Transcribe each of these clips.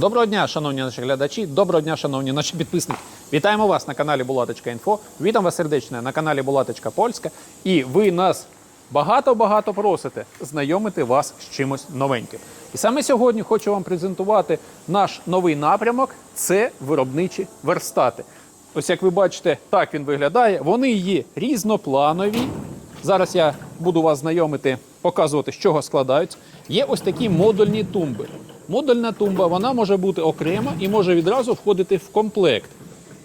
Доброго дня, шановні наші глядачі, доброго дня, шановні наші підписники. Вітаємо вас на каналі Булаточка.Інфо. Вітам вас сердечно на каналі Булаточка Польська. І ви нас багато-багато просите знайомити вас з чимось новеньким. І саме сьогодні хочу вам презентувати наш новий напрямок це виробничі верстати. Ось як ви бачите, так він виглядає. Вони є різнопланові. Зараз я буду вас знайомити, показувати, з чого складаються. Є ось такі модульні тумби. Модульна тумба вона може бути окрема і може відразу входити в комплект.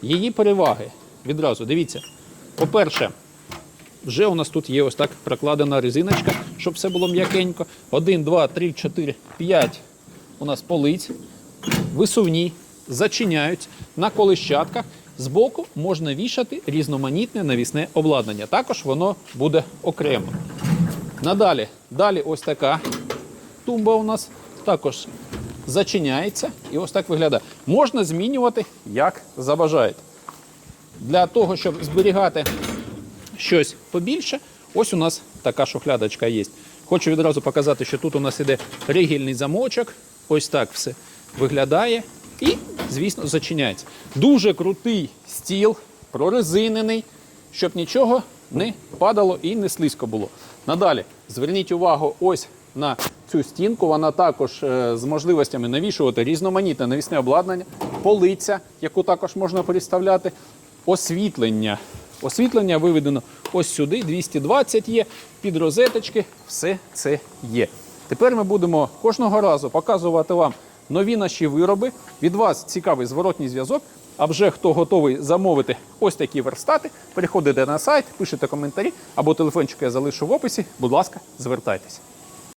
Її переваги відразу. Дивіться. По-перше, вже у нас тут є ось так прокладена резиночка, щоб все було м'якенько. Один, два, три, чотири, п'ять у нас полиць, висувні, зачиняють на колищатках. Збоку можна вішати різноманітне навісне обладнання. Також воно буде окремо. Надалі, далі ось така тумба у нас також зачиняється і ось так виглядає. Можна змінювати, як забажаєте. Для того, щоб зберігати щось побільше, ось у нас така шухлядочка є. Хочу відразу показати, що тут у нас іде ригільний замочок. Ось так все виглядає. І, звісно, зачиняється. Дуже крутий стіл, прорезинений, щоб нічого не падало і не слизько було. Надалі, зверніть увагу ось на цю стінку. Вона також е, з можливостями навішувати різноманітне навісне обладнання, полиця, яку також можна переставляти, освітлення. Освітлення виведено ось сюди, 220 є, під розеточки, все це є. Тепер ми будемо кожного разу показувати вам нові наші вироби. Від вас цікавий зворотній зв'язок. А вже хто готовий замовити ось такі верстати, переходите на сайт, пишете коментарі або телефончик я залишу в описі. Будь ласка, звертайтеся.